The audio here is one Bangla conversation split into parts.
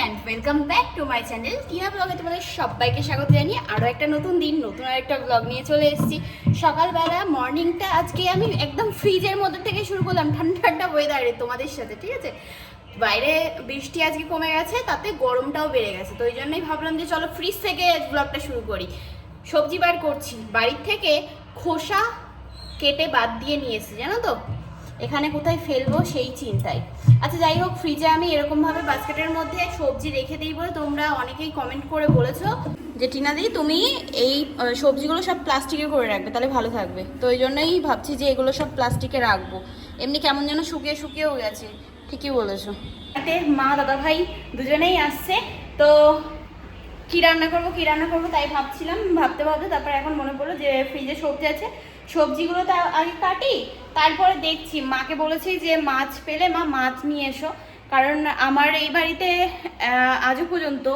And welcome back to my channel Tina ব্লগে তোমাদের সবাইকে স্বাগত জানিয়ে আরও একটা নতুন দিন, নতুন আরেকটা ব্লগ নিয়ে চলে এসেছি। সকালবেলা মর্নিংটা আজকে আমি একদম ফ্রিজের মধ্যে থেকে শুরু করলাম ঠান্ডা ঠান্ডা ওয়েদারে তোমাদের সাথে, ঠিক আছে? বাইরে বৃষ্টি আজকে কমে গেছে, তাতে গরমটাও বেড়ে গেছে, তো ওই জন্যই ভাবলাম যে চলো ফ্রিজ থেকে ব্লগটা শুরু করি। সবজি বার করছি, বাড়ির থেকে খোসা কেটে বাদ দিয়ে নিয়ে এসেছি, জানো তো? এখানে কোথায় ফেলব সেই চিন্তায়। আচ্ছা যাই হোক ফ্রিজে আমি এরকমভাবে বাস্কেটের মধ্যে সবজি রেখে দিই বলে তোমরা অনেকেই কমেন্ট করে বলেছ। যে টিনাদি তুমি এই সবজিগুলো সব প্লাস্টিকে করে রাখবে, তাহলে ভালো থাকবে। তো ওই জন্যই ভাবছি যে, এগুলো সব প্লাস্টিকে রাখব। এমনি কেমন যেন শুকিয়ে শুকিয়েও গেছে, ঠিকই বলেছ। তাতে মা, দাদা ভাই দুজনেই আসছে, তো কি রান্না করব, কি রান্না করব তাই ভাবছিলাম, ভাবতে ভাবতে, তারপর এখন মনে পড়ল যে ফ্রিজে সবজি আছে সবজিগুলো তো আগে কাটি, তারপরে দেখছি। মাকে বলেছি যে, মাছ পেলে মা মাছ নিয়ে এসো। কারণ আমার এই বাড়িতে আজও পর্যন্ত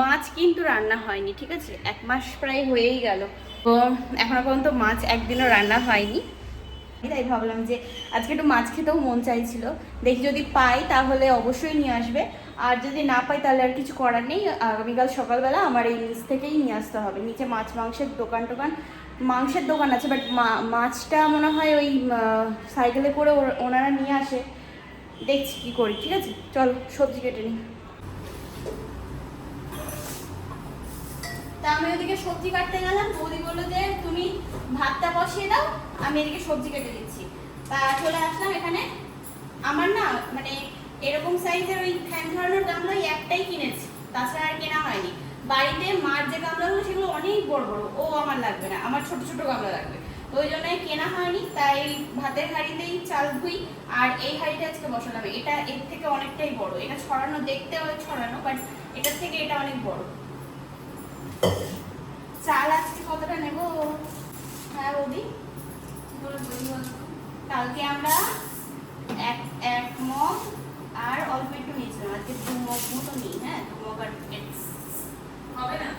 মাছ কিন্তু রান্না হয়নি, ঠিক আছে? এক মাস প্রায় হয়েই গেল। তো এখনও পর্যন্ত মাছ একদিনও রান্না হয়নি। তাই ভাবলাম যে, আজকে একটু মাছ খেতেও মন চাইছিল। দেখি যদি পাই, তাহলে অবশ্যই নিয়ে আসবে। আর যদি না পাই, তাহলে আর কিছু করার নেই। আগামীকাল সকালবেলা আমার এই নিচ থেকেই নিয়ে আসতে হবে। নিচে মাছ, মাংসের দোকান টোকান মাংসের দোকান আছে বাট মাছটা মনে হয় ওই সাইকেলে করে ওনারা নিয়ে আসে। দেখছি কি করি, ঠিক আছে? চলো, সবজি কেটে নিই। তা আমি ওদিকে সবজি কাটতে গেলাম, বৌদি বলল যে তুমি ভাতটা বসিয়ে দাও, আমি এদিকে সবজি কেটে দিচ্ছি। তা চলে আসলাম এখানে। আমার না মানে এরকম সাইজের ওই ফ্যান ধরানোর গামলা ওই একটাই কিনেছি, তাছাড়া আর কেনা হয়নি। বাড়িতে মার যে গামলাগুলো, সেগুলো বড় বড়, ও আমার লাগবে না, আমার ছোট ছোট গামলা লাগবে। তো ওই জন্যই কেনা হয়নি, তাই ভাতের হাঁড়িতেই চাল ধুই, আর এই হাঁড়িটা আজকে বসালাম। এটা এর থেকে অনেকটাই বড়, এটা ছড়ানো দেখতেও ছড়ানো বাট এটার থেকে এটা অনেক বড়। চাল আজকে কতটা নেব? হ্যাঁ বৌদি? কালকে আমরা এক এক মগ, আর অল্প একটু নিয়েছিলাম। আজকে দু মগ মতো নিই হ্যাঁ দু মগ আর হবে না?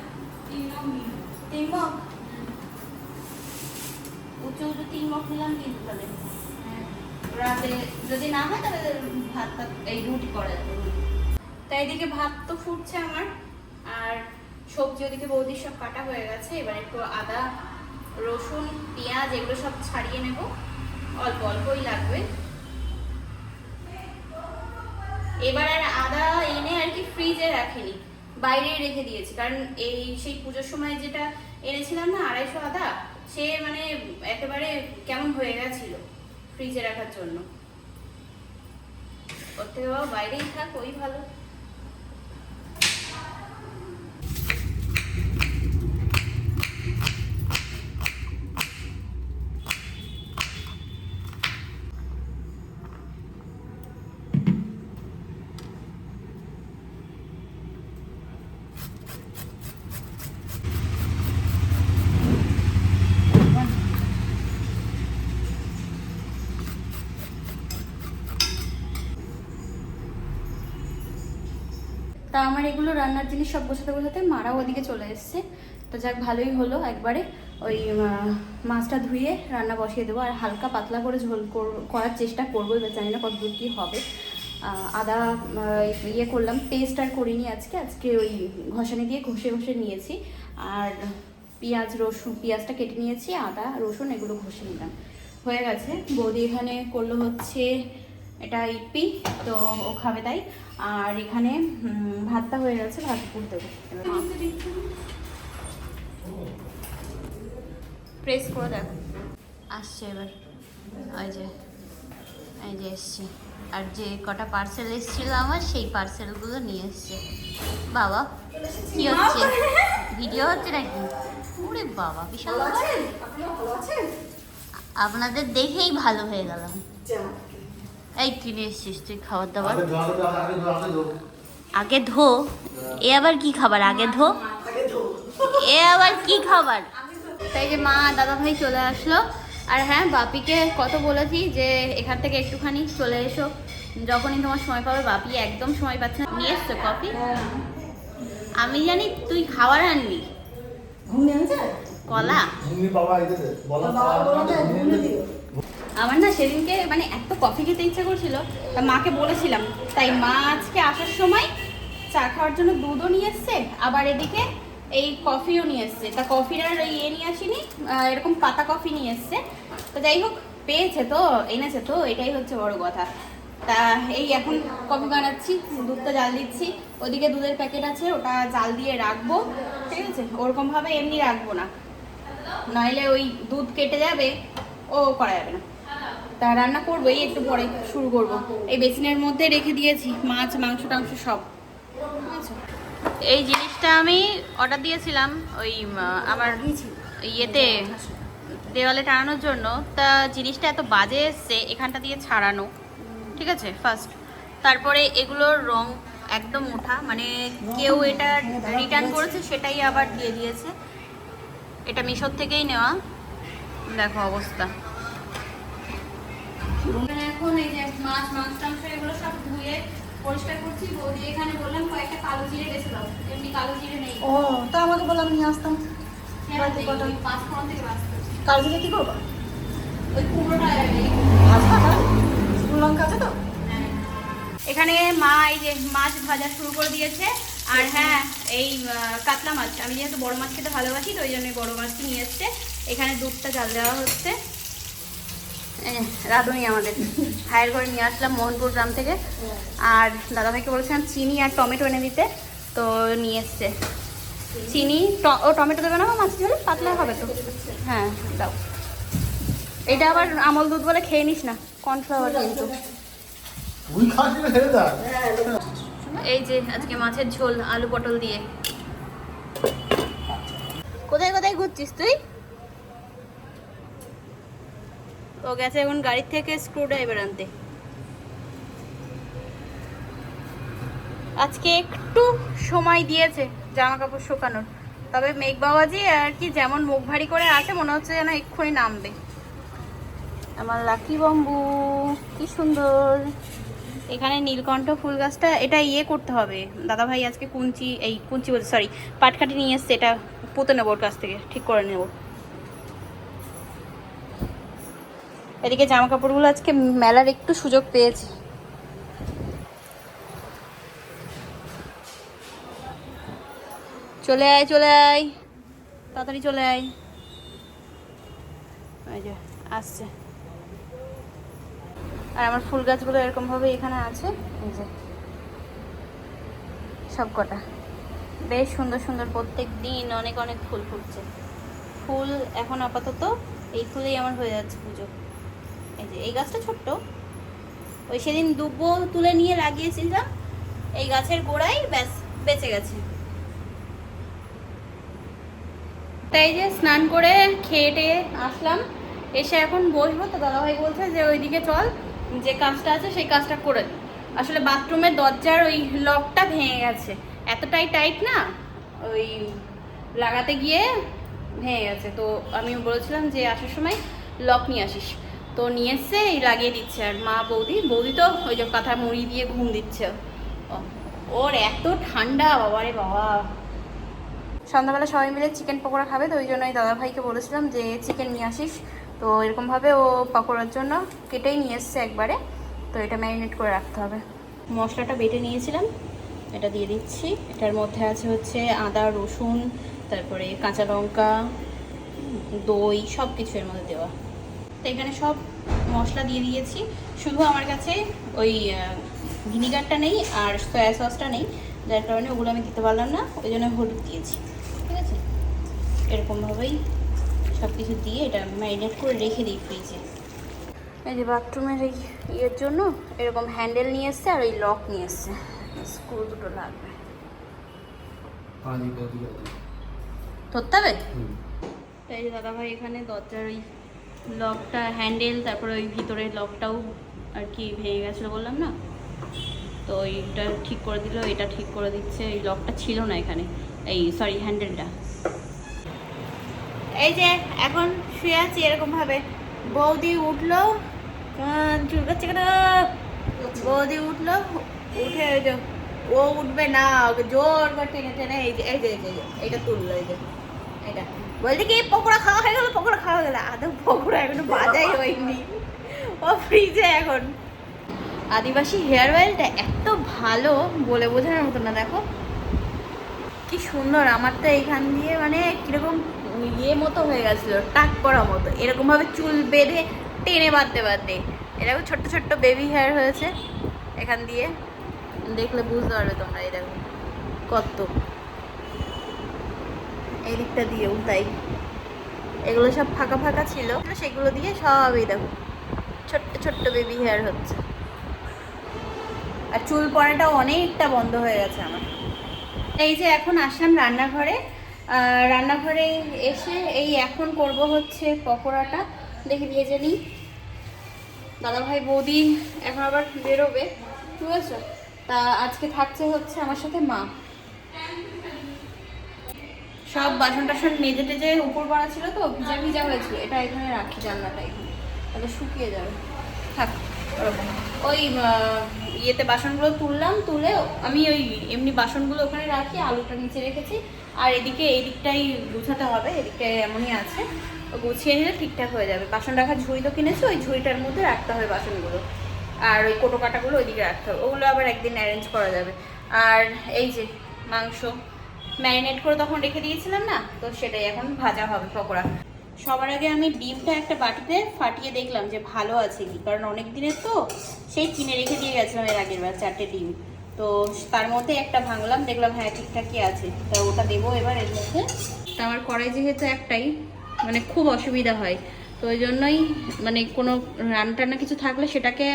তিন মগ নিন তিন মগ উঁচু উঁচু তিন মগ নিলাম কিন্তু তাহলে। রাতে যদি না হয় তাহলে ভাতটা এই রুটি করা যাবে তাই এদিকে ভাত তো ফুটছে আমার, আর সবজি ওদিকে বৌদির সব কাটা হয়ে গেছে, এবার একটু আদা, রসুন, পেঁয়াজ, এগুলো সব ছাড়িয়ে নেব। অল্প অল্পই লাগবে। এবার আর আদা এনে আর কি ফ্রিজে রাখিনি। বাইরেই রেখে দিয়েছি। কারণ এই সেই পুজোর সময় যেটা এনেছিলাম না, আড়াইশো আদা, সে মানে একেবারে কেমন হয়ে গেছিল ফ্রিজে রাখার জন্য। ওর বাবা বাইরেই থাক, ওই ভালো। আমার এগুলো রান্নার জিনিস সব গোছাতে গোছাতে মারাও ওদিকে চলে এসছে। তো যাক, ভালোই হলো একবারে। ওই মাছটা ধুয়ে রান্না বসিয়ে দেবো। আর হালকা পাতলা করে ঝোল কর- করার চেষ্টা করব, এবার জানি না কত দূর কী হবে। আদা ইয়ে করলাম পেস্ট আর করিনি আজকে। আজকে ওই ঘষানি দিয়ে ঘষে ঘষে নিয়েছি। আর পেঁয়াজ, রসুন, পেঁয়াজটা কেটে নিয়েছি, আদা, রসুন এগুলো ঘষে নিলাম। হয়ে গেছে। বৌদি এখানে করল হচ্ছে এটা ইপি তো ও খাবে তাই। আর এখানে ভাতটা হয়ে গেছে ভাত পুর দেবো প্রেস করে দেখো। আসছে এবার। ওই যে এই যে এসছে। আর যে কটা পার্সেল এসেছিল আমার সেই পার্সেলগুলো নিয়ে এসছে। বাবা কি হচ্ছে? ভিডিও হচ্ছে নাকি? ওরে বাবা বিশাল আপনাদের দেখেই ভালো হয়ে গেলাম। এই কিনে এসছিস তুই খাবার দাবার আগে ধো, এ আবার কি খাবার? আগে ধো। এ আবার কি খাবার? তাই যে মা দাদা ভাই চলে আসলো। আর হ্যাঁ বাপিকে কত বলেছি যে এখান থেকে একটুখানি চলে এসো। যখনই তোমার সময় পাবে বাপি একদম সময় পাচ্ছে না। নিয়ে এসছো কফি? আমি জানি তুই খাবার আনবি। কলা? বাবা আমার না সেদিনকে মানে এত কফি খেতে ইচ্ছা করছিল তা মাকে বলেছিলাম, তাই মা আজকে আসার সময় চা খাওয়ার জন্য দুধও নিয়ে এসছে, আবার এদিকে এই কফিও নিয়ে এসছে। তা কফির আর ইয়ে নিয়ে আসিনি এরকম পাতা কফি নিয়ে এসছে। তো যাই হোক, পেয়েছে তো, এনেছে তো, এটাই হচ্ছে বড় কথা। তা এই এখন কফি বানাচ্ছি, দুধটা জাল দিচ্ছি, ওদিকে দুধের প্যাকেট আছে, ওটা জাল দিয়ে রাখব, ঠিক আছে? ওরকমভাবে এমনি রাখব না। নইলে ওই দুধ কেটে যাবে, ও করা যাবে না। তা রান্না করব, এই একটু পরে শুরু করব। এই বেসিনের মধ্যে রেখে দিয়েছি, মাছ, মাংস, টাংস সব। বুঝেছ? এই জিনিসটা আমি অর্ডার দিয়েছিলাম ওই আমার ইয়েতে, দেওয়ালে টানানোর জন্য। তা জিনিসটা এত বাজে এসছে, এখানটা দিয়ে ছাড়ানো। ঠিক আছে ফার্স্ট তারপরে এগুলোর রং একদম ওঠা মানে কেউ এটা রিটার্ন করেছে, সেটাই আবার দিয়ে দিয়েছে। এটা মিশোর থেকেই নেওয়া। দেখো অবস্থা। এখন এই যে মাছ মাছ টাংস এগুলো সব ধুয়ে পরিষ্কার করছি। বৌদি এখানে বললাম কয়েকটা কালো জিরে বেছে দাও এমনি কালো জিরে নেই। ও তা আমাকে বললাম নিয়ে আসতাম। হ্যাঁ, ওই থেকে বাঁচতে কাল থেকে কি করব? ওই কুমড়োটা এই লঙ্কা আছে তো? এখানে মা এই যে মাছ ভাজা শুরু করে দিয়েছে। আর হ্যাঁ এই কাতলা মাছ। আমি যেহেতু বড় মাছ খেতে ভালোবাসি তো ওই জন্য বড় মাছটি নিয়ে এসছে। এখানে দুধটা জাল দেওয়া হচ্ছে। রাঁধুনি আমাদের। হায়ার করে নিয়ে আসলাম মোহনপুর গ্রাম থেকে। আর দাদাভাইকে বলেছিলাম চিনি আর টমেটো এনে দিতে তো নিয়ে এসছে। চিনি ও টমেটো দেবে না মাছ ঝোলে? পাতলা হবে তো। হ্যাঁ দাও। এটা আবার আমল দুধ বলে খেয়ে নিস না কর্নফ্লাওয়ার কিন্তু। এই যে আজকে মাছের ঝোল আলু পটল দিয়ে। কোথায় কোথায় ঘুরছিস তুই? ও গেছে এখন গাড়ির থেকে স্ক্রু ড্রাইভার আনতে। আজকে একটু সময় দিয়েছে জামা কাপড় শুকানোর। তবে মেঘ বাবাজি আর কি যেমন মুখ ভারী করে আসে মনে হচ্ছে যেন এক্ষুনি নামবে। আমার লাকি বম্বু, কি সুন্দর। এখানে নীলকণ্ঠ ফুল গাছটা, এটা ইয়ে করতে হবে। দাদা ভাই আজকে কুঞ্চি, এই কুঞ্চি বলতে সরি পাটকাঠি নিয়ে এসছে, এটা পুঁতে নেব ওর কাছ থেকে, ঠিক করে নেব। এদিকে জামা কাপড়গুলো আজকে মেলার একটু সুযোগ পেয়েছি। চলে আয় চলে আয়। তাড়াতাড়ি চলে আয়। এই যে, আসছে। আর আমার ফুল গাছগুলো এরকমভাবে এখানে আছে। সব কটা। বেশ সুন্দর সুন্দর প্রত্যেক দিন অনেক অনেক ফুল ফুটছে। ফুল এখন আপাতত এই ফুলেই আমার হয়ে যাচ্ছে পুজো। এই যে, এই গাছটা ছোট্ট। ওই সেদিন দুব্বো তুলে নিয়ে লাগিয়েছিলাম। এই গাছের গোড়ায় ব্যাস, বেঁচে গেছে। তাই যে স্নান করে খেয়ে টেয়ে আসলাম। এসে এখন বসবো। তো দাদাভাই বলছে যে, ওইদিকে চল, যে কাজটা আছে সেই কাজটা করে। আসলে বাথরুমের দরজার ওই লকটা ভেঙে গেছে। এতটাই টাইট না, ওই লাগাতে গিয়ে ভেঙে গেছে। তো আমি বলেছিলাম যে, আসার সময় লক নিয়ে আসিস। তো নিয়ে এসছে এই লাগিয়ে দিচ্ছে। আর মা বৌদি বৌদি তো ওই যে কাঁথা মুড়ি দিয়ে ঘুম দিচ্ছে। ওর এত ঠান্ডা বাবা রে বাবা। সন্ধ্যাবেলা সবাই মিলে চিকেন পকোড়া খাবে তো ওই জন্য ওই দাদাভাইকে বলেছিলাম যে চিকেন নিয়ে আসিস। তো এরকমভাবে ও পকোড়ার জন্য কেটেই নিয়ে এসছে একবারে। তো এটা ম্যারিনেট করে রাখতে হবে। মশলাটা বেটে নিয়েছিলাম এটা দিয়ে দিচ্ছি। এটার মধ্যে আছে হচ্ছে আদা রসুন তারপরে কাঁচা লঙ্কা দই সব কিছু এর মধ্যে দেওয়া। এখানে সব মশলা দিয়ে দিয়েছি। শুধু আমার কাছে ওই ভিনিগারটা নেই আর সয়া সসটা নেই। যার কারণে ওগুলো আমি দিতে পারলাম না। ওই জন্য হলুদ দিয়েছি। ঠিক আছে? এরকমভাবেই সব কিছু দিয়ে এটা ম্যারিনেট করে রেখে দিই ফ্রিজে এই যে বাথরুমের এই ইয়ের জন্য এরকম হ্যান্ডেল নিয়ে এসছে আর ওই লক নিয়ে এসছে। স্ক্রু দুটো লাগবে। ধরতে হবে? তাই যে দাদাভাই এখানে দরজার ওই লকটা হ্যান্ডেল তারপরে ওই ভিতরের লকটাও আর কি ভেঙে গেছিল বললাম না? তো এইটা ঠিক করে দিল এটা ঠিক করে দিচ্ছে এই লকটা ছিল না এখানে এই সরি হ্যান্ডেলটা। এই যে এখন শুয়ে আছি এরকমভাবে বৌদি উঠল চুলকাচ্ছে কেন? বৌদি উঠল উঠে ও উঠবে না ওকে জোর করে টেনে টেনে এই যে, এই যে, এইটা তুললো এই যে এটা বলছে কি, পকোড়া খাওয়া হয়ে গেল, পকোড়া খাওয়া হয়ে গেল। আদৌ পকোড়া এখনও বাজাই হয়নি। ও ফ্রিজে এখন। আদিবাসী হেয়ার অয়েলটা এত ভালো বলে বোঝানোর মতো না, দেখো। কি সুন্দর আমার তো এখান দিয়ে মানে কীরকম ইয়ে মতো হয়ে গেছিল, টাক করা মতো। এরকমভাবে চুল বেঁধে, টেনে বাঁধতে বাঁধতে। এরকম ছোট্ট ছোট্ট বেবি হেয়ার হয়েছে এখান দিয়ে। দেখলে বুঝতে পারবে তোমরা, এই দেখো, কত এই দিকটা দিয়েও তাই এগুলো সব ফাঁকা ফাঁকা ছিল। সেগুলো দিয়ে সব এই দেখো। ছোট্ট ছোট্ট বেবি হেয়ার হচ্ছে। আর চুল পড়াটাও অনেকটা বন্ধ হয়ে গেছে আমার। এই যে এখন আসলাম রান্নাঘরে। রান্নাঘরে এসে এই এখন করব হচ্ছে পকোড়াটা। দেখি ভেজে নিই। দাদাভাই বৌদি এখন আবার বেরোবে। বুঝেছ তা আজকে থাকছে হচ্ছে আমার সাথে মা। সব বাসন টাসন মেজে টেজে উপর পাড়া ছিল তো, ভিজা ভিজা হয়েছিল। এটা এখানে রাখি জানলাটা এখানে। তাহলে শুকিয়ে যাবে। থাক, ওরকম। ওই ইয়েতে বাসনগুলো তুললাম, তুলে আমি ওই এমনি বাসনগুলো ওখানে রাখি, আলুটা নিচে রেখেছি। আর এদিকে এই দিকটাই গুছাতে হবে এদিকে এমনই আছে। গুছিয়ে নিলে ঠিকঠাক হয়ে যাবে। বাসন রাখার ঝুড়ি তো কিনেছি, ওই ঝুড়িটার মধ্যে রাখতে হবে বাসনগুলো। আর ওই কোটো কাটাগুলো ওইদিকে রাখতে হবে। ওগুলো আবার একদিন অ্যারেঞ্জ করা যাবে। আর এই যে, মাংস। ম্যারিনেট করে তখন রেখে দিয়েছিলাম না? তো সেটাই এখন ভাজা হবে পকোড়া। সবার আগে আমি ডিমটা একটা বাটিতে ফাটিয়ে দেখলাম যে ভালো আছে কি, কারণ অনেক দিনের তো সেই কিনে রেখে দিয়ে গেছিলাম এর আগের বার চারটে ডিম। তো তার মধ্যে একটা ভাঙলাম, দেখলাম হ্যাঁ ঠিকঠাকই আছে। তো ওটা দেবো এবার এর মধ্যে। তা আমার কড়াই যেহেতু একটাই মানে খুব অসুবিধা হয়। তো ওই জন্যই মানে কোনো রান্না টান্না কিছু থাকলে সেটাকে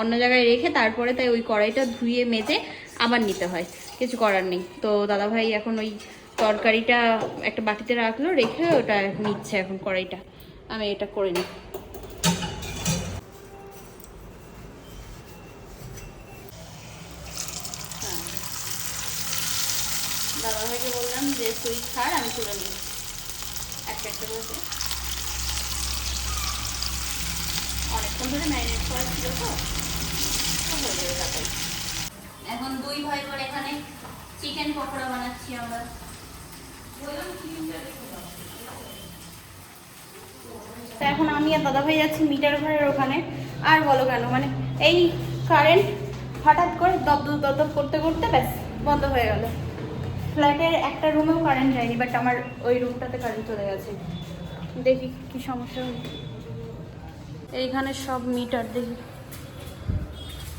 অন্য জায়গায় রেখে তারপরে তাই ওই কড়াইটা ধুয়ে, মেজে আবার নিতে হয়। কিছু করার নেই। তো দাদাভাই এখন ওই তরকারিটা একটা বাটিতে রাখল, রেখে ওটা নিচ্ছে এখন কড়াইটা। আমি এটা করে নিই। দাদাভাইকে বললাম যে, তুই ছাড় আমি তুলে নিই। একটা একটা করে অনেকক্ষণ ধরে ম্যারিনেট করা ছিল তো। হয়ে যাবে। এখন দুই ভাই করে এখানে চিকেন পকোড়া বানাচ্ছি আমরা। তা এখন আমি আর দাদা ভাই যাচ্ছি মিটার ঘরের ওখানে। আর বলো কেন? মানে এই কারেন্ট হঠাৎ করে দপ দপ করতে করতে ব্যাস, বন্ধ হয়ে গেল। ফ্ল্যাটের একটা রুমেও কারেন্ট যায়নি বাট আমার ওই রুমটাতে কারেন্ট চলে গেছে। দেখি কি সমস্যা হলো এইখানে সব মিটার দেখি।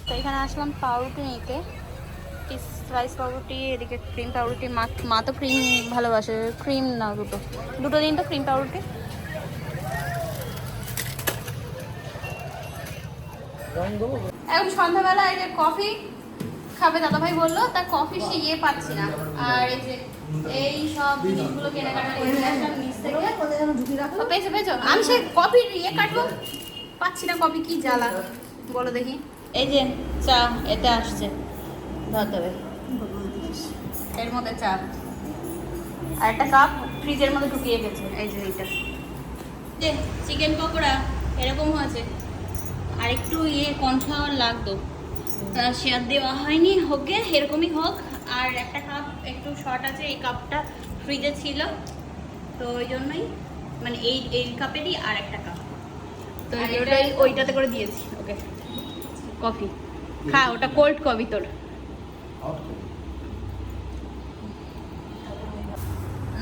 তো এখানে আসলাম পাউরুটি নিতে স্লাইস পাউরুটি, এদিকে ক্রিম পাউরুটি, মা মা তো ক্রিম ভালোবাসে ক্রিম না দুটো। দুটো দিন তো ক্রিম পাউরুটি। এখন সন্ধ্যাবেলা এই যে কফি খাবে দাদাভাই বলল, তা কফি সে ইয়ে পাচ্ছি না। আর এই যে, এই সব জিনিসগুলো কেনাকাটা করে আসলাম আমি সেই কপির ইয়ে কাটবো। পাচ্ছি না কপি কি জ্বালা। বলো দেখি। এই যে চা, এতে আসছে। ধরতে হবে এর মধ্যে চা। আর একটা কাপ ফ্রিজের মধ্যে ঢুকিয়ে গেছে এই যে এইটা। যে চিকেন পকোড়া এরকম হয়েছে। আর একটু ইয়ে কর্নফ্লাওয়ার লাগতো। তা শেয়ার দেওয়া হয়নি হোক এরকমই হোক। আর একটা কাপ একটু শর্ট আছে এই কাপটা ফ্রিজে ছিল। তো ওই জন্যই মানে এই এই কাপেরই আর একটা কাপ। তো ওটাই ওইটাতে করে দিয়েছি ওকে। কফি। খা ওটা কোল্ড কফি তোর।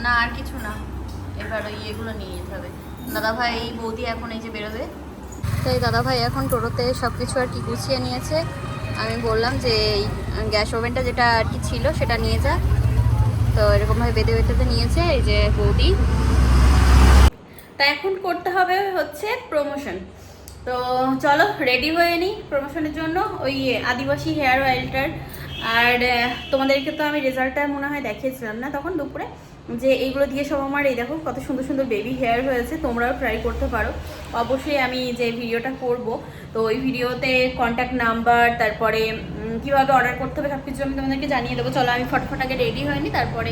না, আর কিছু না। এবার ওই ইয়েগুলো নিয়ে যেতে হবে। দাদা ভাই বৌদি এখন এই যে বেরোবে। তাই দাদা ভাই এখন টোটোতে সব কিছু আর কি গুছিয়ে নিয়েছে। আমি বললাম যে এই গ্যাস ওভেনটা যেটা আর কি ছিল সেটা নিয়ে যা। তো এরকমভাবে বেঁধে বেঁধে নিয়েছে এই যে বৌদি। তা এখন করতে হবে হচ্ছে প্রমোশন তো চলো রেডি হয়ে নিই প্রমোশনের জন্য। ওই আদিবাসী হেয়ার অয়েলটার আর তোমাদেরকে তো আমি রেজাল্টটা মনে হয় দেখিয়েছিলাম না তখন দুপুরে, যে এইগুলো দিয়ে সব আমার, এই দেখো কত সুন্দর সুন্দর বেবি হেয়ার হয়েছে, তোমরাও ট্রাই করতে পারো। অবশ্যই আমি যে ভিডিওটা করব, তো ওই ভিডিওতে কন্ট্যাক্ট নাম্বার তারপরে কীভাবে অর্ডার করতে হবে সব কিছু আমি তোমাদেরকে জানিয়ে দেবো। চলো, আমি ফটফট আগে রেডি হয়নি, তারপরে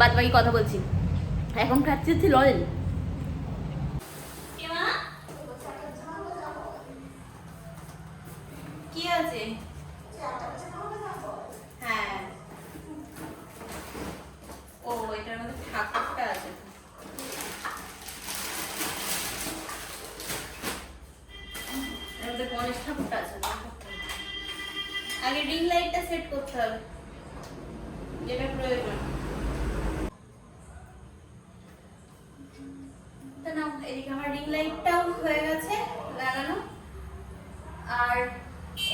বাদবাকি কথা বলছি। এখন খাচ্ছি হচ্ছে লজেন আগে রিং লাইটটা সেট করতে হবে। যেটা প্রয়োজন। আর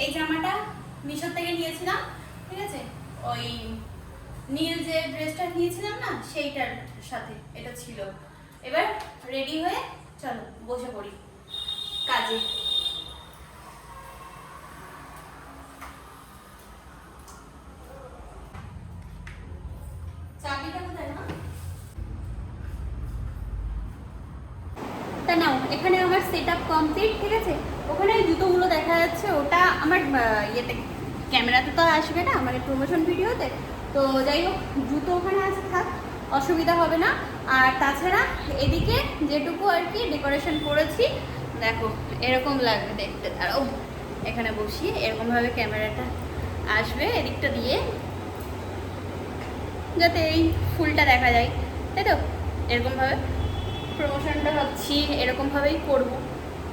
এই জামাটা মিশো থেকে নিয়েছিলাম, ঠিক আছে? ওই নীল যে ড্রেসটা নিয়েছিলাম না, সেইটার সাথে, এটা ছিল। এবার রেডি হয়ে চলো, বসে পড়ি কাজে চাবিটা কোথায় মা? তা নাও, এখানে আমার সেট আপ কমপ্লিট ঠিক আছে? ওখানে জুতোগুলো দেখা যাচ্ছে, ওটা আমার ইয়েতে, ক্যামেরাতে তো আসবে না মানে প্রমোশন ভিডিওতে। তো যাই হোক, জুতো ওখানে আছে, থাক, অসুবিধা হবে না। আর তাছাড়া এদিকে যেটুকু আর কি ডেকোরেশন করেছি, দেখো, এরকম লাগবে দেখতে, দাঁড়াও, এখানে বসিয়ে এরকমভাবে ক্যামেরাটা আসবে, এদিকটা দিয়ে, যাতে এই ফুলটা দেখা যায়, তাই তো? এরকমভাবে প্রমোশনটা ভাবছি, এরকমভাবেই করব।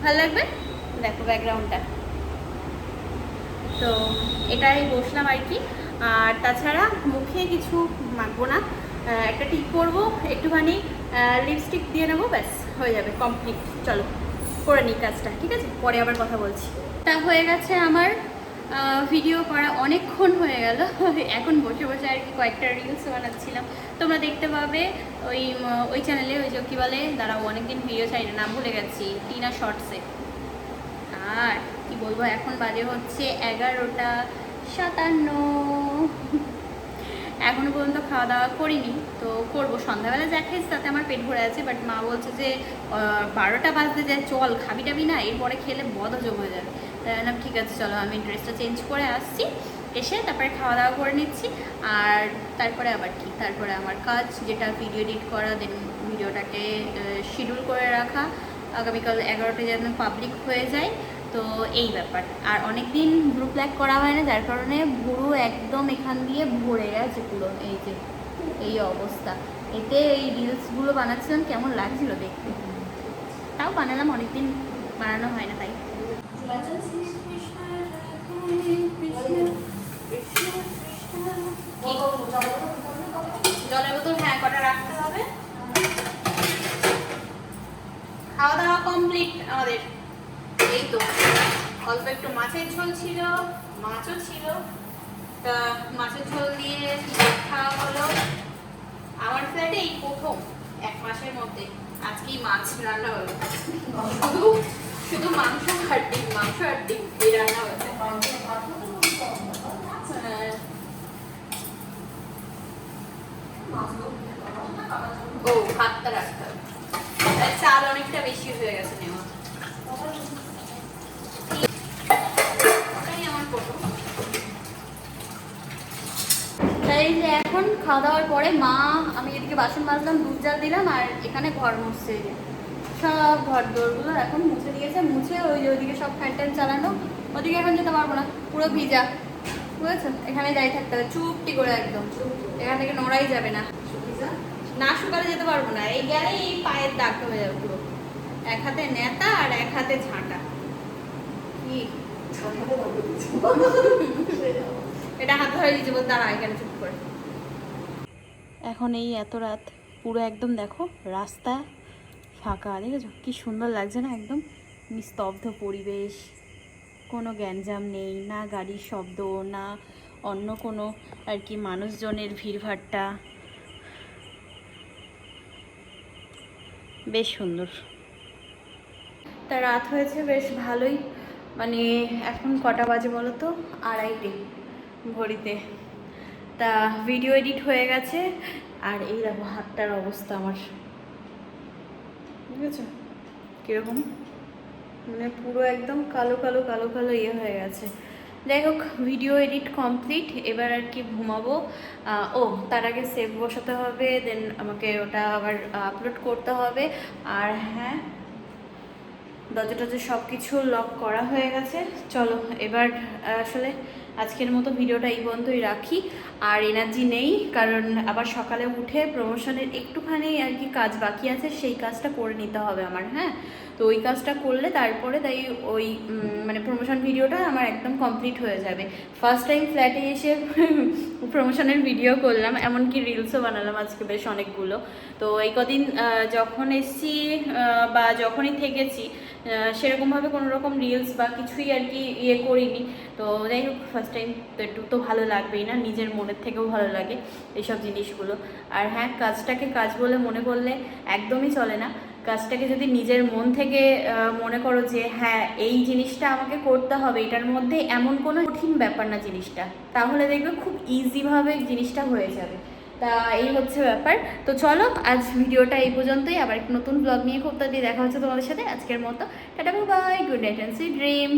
ভালো লাগবে? দেখো ব্যাকগ্রাউন্ডটা তো এটাই বসলাম আর কি। আর তাছাড়া মুখে কিছু মাখবো না। একটা টিপ করব একটুখানি লিপস্টিক দিয়ে নেব, ব্যাস, হয়ে যাবে কমপ্লিট চলো, করে নিই কাজটা, ঠিক আছে? পরে আবার কথা বলছি। তা হয়ে গেছে আমার ভিডিও করা অনেকক্ষণ হয়ে গেল। এখন বসে বসে আর কি কয়েকটা রিলস বানাচ্ছিলাম। তোমরা দেখতে পাবে ওই ওই চ্যানেলে ওই যে কী বলে, দাঁড়াও, অনেকদিন ভিডিও চাই না নাম ভুলে গেছি, টিনা শর্টসে আর কি বলব, এখন বাজে হচ্ছে এগারোটা সাতান্ন। এখনও পর্যন্ত খাওয়া দাওয়া করিনি, তো করব। সন্ধ্যাবেলা যা তাতে আমার পেট ভরে আছে বাট মা বলছে যে বারোটা বাজতে যায়, চল, খাবি টাবি না, এরপরে খেলে বদহজম হয়ে যাবে। তাই বললাম ঠিক আছে, চলো, আমি ড্রেসটা চেঞ্জ করে আসছি। এসে তারপরে খাওয়া দাওয়া করে নিচ্ছি। আর তারপরে আবার কি? তারপরে আমার কাজ, যেটা ভিডিও এডিট করা দেন ভিডিওটাকে শিডিউল করে রাখা। আগামীকাল এগারোটায় যেন পাবলিক হয়ে যায়। তো এই ব্যাপার। আর অনেক দিন ভ্রু প্ল্যাক করা হয় না যার কারণে ভুরু একদম এখান দিয়ে ভরে গেছে পুরো এই যে, এই অবস্থা। এতে এই রিলসগুলো বানাচ্ছিলাম, কেমন লাগছিল দেখতে? তাও বানালাম, অনেকদিন বানানো হয় না তাই। জলের বোতল হ্যাঁ রাখতে হবে? খাওয়া দাওয়া কমপ্লিট আমাদের। এই তো, অল্প একটু মাছের ঝোল ছিল, মাছও ছিল। তা মাছের ঝোল দিয়ে খাওয়া হলো। আমার ফ্ল্যাটে এই প্রথম, এক মাসের মধ্যে। আজকেই মাছ রান্না হলো। শুধু শুধু মাংস আর ডিম, মাংস আর ডিম এই রান্না হয়েছে। হ্যাঁ। ও, ভাতটা রাখতে হবে। চাল অনেকটা বেশি হয়ে গেছে নেওয়া ওটাই আমার প্রথম। তাই যে এখন খাওয়া দাওয়ার পরে মা আমি এদিকে বাসন মাজলাম দুধ জাল দিলাম আর এখানে ঘর মুছছে। সব ঘর দোরগুলো এখন মুছে দিয়েছে মুছে ওই যে ওইদিকে সব ফ্যান ট্যান চালানো। ওদিকে এখন যেতে পারব না পুরো ভিজা। বুঝেছ? এখানে যাই থাকতে হবে চুপটি করে একদম এখান থেকে নোড়াই যাবে না। না শুকালে যেতে পারব না এই গেলে এই পায়ের দাগ হয়ে যাবে পুরো। এক হাতে নেতা আর এক হাতে ঝাঁটা। কি? এটা হাত ধরে দিয়েছে বল দাঁড়া এখানে চুপ করে। এখন এই এত রাত পুরো একদম দেখো রাস্তা ফাঁকা দেখেছ? কি সুন্দর লাগছে না? একদম নিস্তব্ধ পরিবেশ কোনো গ্যাঞ্জাম নেই না গাড়ির শব্দ না অন্য কোনো আর কি মানুষজনের ভিড়ভাট্টা বেশ সুন্দর। তা রাত হয়েছে বেশ ভালোই মানে এখন কটা বাজে বলো তো? আড়াইটে। ঘড়িতে তা ভিডিও এডিট হয়ে গেছে। আর এই দেখো, হাতটার অবস্থা আমার। বুঝেছ? কীরকম? মানে পুরো একদম কালো কালো কালো কালো ইয়ে হয়ে গেছে। যাই হোক ভিডিও এডিট কমপ্লিট এবার আর কি ঘুমাবো। ও, তার আগে সেভ বসাতে হবে দেন আমাকে ওটা আবার আপলোড করতে হবে। আর হ্যাঁ দরজা টরজা সব কিছু লক করা হয়ে গেছে। চলো, এবার আসলে আজকের মতো ভিডিওটা এই পর্যন্তই রাখি। আর এনার্জি নেই, কারণ আবার সকালে উঠে প্রমোশনের একটুখানি আর কি কাজ বাকি আছে, সেই কাজটা করে নিতে হবে আমার হ্যাঁ? তো ওই কাজটা করলে তারপরে তাই ওই মানে প্রমোশন ভিডিওটা আমার একদম কমপ্লিট হয়ে যাবে। ফার্স্ট টাইম ফ্ল্যাটে এসে প্রমোশনের ভিডিও করলাম, এমনকি রিলসও বানালাম আজকে বেশ অনেকগুলো। তো এই কদিন যখন এসছি বা যখনই থেকেছি সেরকমভাবে কোনো রকম রিলস বা কিছুই আর কি ইয়ে করিনি। তো যাই হোক ফার্স্ট টাইম তো একটু তো ভালো লাগবেই না, নিজের মনের থেকেও ভালো লাগে এইসব জিনিসগুলো। আর হ্যাঁ কাজটাকে কাজ বলে মনে করলে একদমই চলে না। কাজটাকে যদি নিজের মন থেকে মনে করো যে হ্যাঁ এই জিনিসটা আমাকে করতে হবে, এটার মধ্যে এমন কোনো কঠিন ব্যাপার না জিনিসটা, তাহলে দেখবে খুব ইজিভাবে জিনিসটা হয়ে যাবে। তা এই হচ্ছে ব্যাপার। তো চলো, আজ ভিডিওটা এই পর্যন্তই। আবার একটু নতুন ব্লগ নিয়ে খুব তাড়াতাড়ি দেখা হচ্ছে তোমাদের সাথে। আজকের মতো, tata bye good night and sweet dream